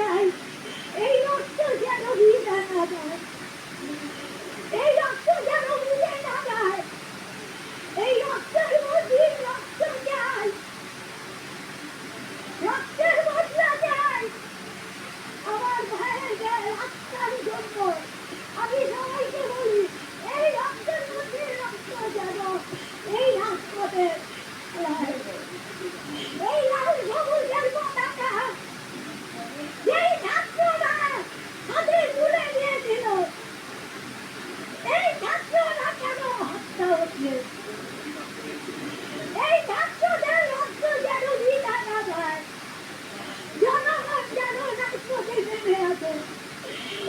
এই রক্ত যেন যায় এই রক্ত যেন ভিজে না যায় এই রক্তের মধ্যে রক্ত যায় রক্তের বদলা যায় আমার ভাইয়ের রক্তের জন্য আমি সবাইকে বলি এই রক্তের মধ্যে রক্ত যেন এই রাজপথে হয়। এই লাল সবুজের পতাকা যেই ছাত্ররা হাতে তুলে নিয়েছিল এই ছাত্ররা কেন হত্যা হচ্ছে এই ছাত্রদের রক্ত যেন ভিজা না যায় জনগণ যেন রাজপথে নেমে আসে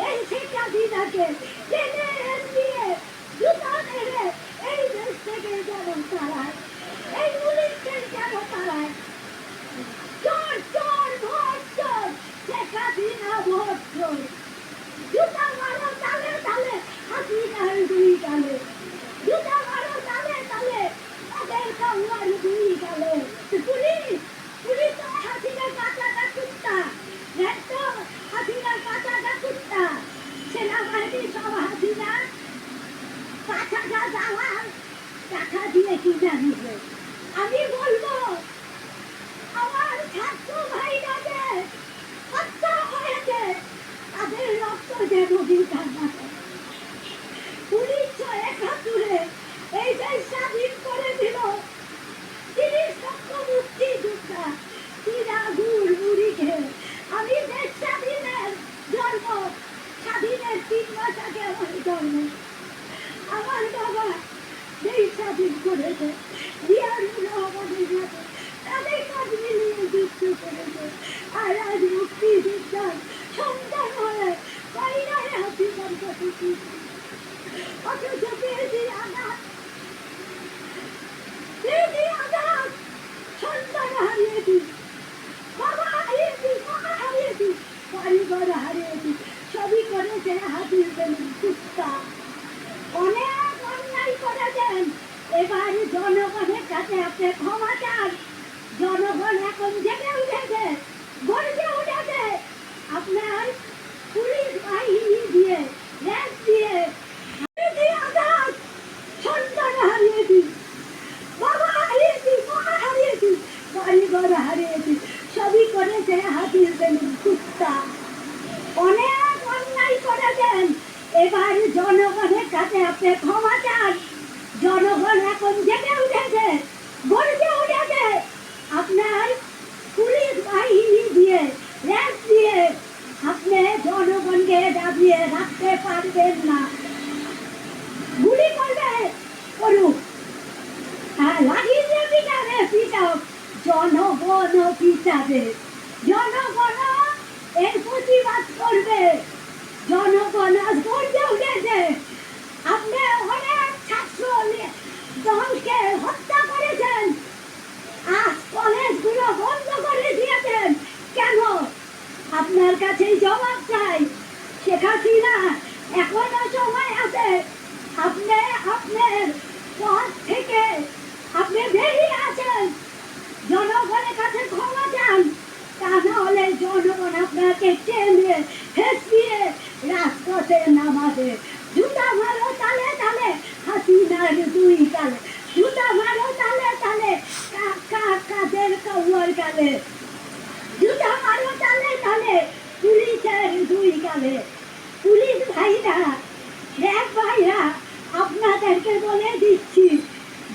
এই শিক্ষা দিদাকে টেনে দিয়ে জুতা মেরে এই দেশ থেকে যেন তারায় এই পুলিশকে যেন তারায় চোর চোর ভোট চোর শেখ হাসিনা ভোট চোর জুতা মারো তালে তালে হাসিনার দুই গালে জুতা মারো তালে তালে তাদের কাউয়ার দুই গালে পুলিশ পুলিশ তো হাসিনার কাঁচাটা কুত্তা দেখ তো হাসিনার কাঁচাটা কুত্তা সব হাসিনা কাঁচাটা দালাল টাকা দিয়ে কিনে নিবে আমি বলব আমার ছাত্র ভাইরাকে হত্যা হয়েছে তাদের রক্ত যেন বিধান না হয়। উনিশশো একাত্তরে এই দেশ স্বাধীন করে দিল তিরিশ লক্ষ মুক্তিযোদ্ধা তিরা গুড় মুড়ি খেয়ে আমি দেশ স্বাধীনের জন্ম স্বাধীনের তিন মাস আগে আমার জন্ম আমার বাবা দেশ স্বাধীন করেছে সাথে তাদের কাজ মিলিয়ে করেছে আর আজ মুক্তিযোদ্ধার সন্তান হয়ে কাছে অথচ পেয়েছি আঘাত পেয়েছি আঘাত সন্তান হারিয়েছি, বাবা হারিয়েছি বাবা হারিয়েছি, পরিবার হারিয়েছি। অনেক অন্যায় করেছেন এবার জনগণের কাছে আপনি ক্ষমা চান জনগণ এখন জেগে উঠেছে। গর্জে উঠেছে আপনার পুলিশ বাহিনী দিয়ে র্যাব দিয়ে হারিয়েছি আঘাত সন্তান হারিয়েছি বাবা হারিয়েছি বাবা হারিয়েছি পরিবার হারিয়েছি সবই করেছে হাতির বেলুন কুত্তা অনেক অন্যায় করেছেন এবার জনগণের কাছে আপনি ক্ষমা চান। জনগণ এখন জেগে উঠেছে, গর্জে উঠেছে। আপনার পুলিশ বাহিনী দিয়ে, র্যাব দিয়ে আপনি জনগণকে দাবিয়ে রাখতে পারবেন না। গুলি করবে, করুক। লাগিয়ে পিটাবে পিটাও জনগণ পিটাবে জনগণ এর প্রতিবাদ করবে। জনগণ আজ গর্জে আপনি অনেক ছাত্র দলকে হত্যা করেছেন। আজ কলেজগুলো বন্ধ করে দিয়েছেন। কেন? আপনার কাছেই জবাব চাই। শেখ হাসিনা এখনও সময় আছে। আপনি আপনার পদ থেকে আপনি বেরিয়ে আছেন জনগণের কাছে ক্ষমা চান। তা না হলে জনগণ আপনাকে টেনে রাজপথে নামাবে জুতা মারো তালে তালে, হাসিনার দুই কালে জুতা মারো তালে তালে কাদের কাউয়ার কালে জুতা মারো তালে তালে, পুলিশের দুই কালে পুলিশ ভাইরা র্যাব ভাইরা, আপনাদেরকে বলে দিচ্ছি,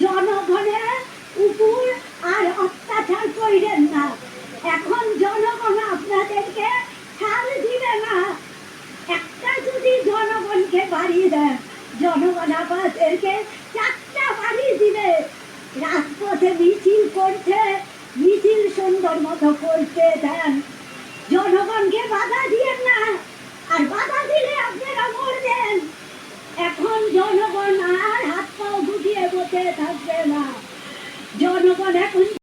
জনগণের উপর আর অত্যাচার করিলেন না এখন জনগণ আপনাদেরকে ছাড় দিবে না একটা যদি জনগণকে বাড়িয়ে দেন জনগণ আপনাদেরকে চারটা বাড়ি দিবে। রাজপথে মিছিল করছে, মিছিল সুন্দর মতো করতে দেন। জনগণকে বাধা দিয়ে না, আর বাধা দিলে আপনারা মরবেন। এখন জনগণ আর হাত পাও গুটিয়ে বসে থাকবে না। জনগণ এখন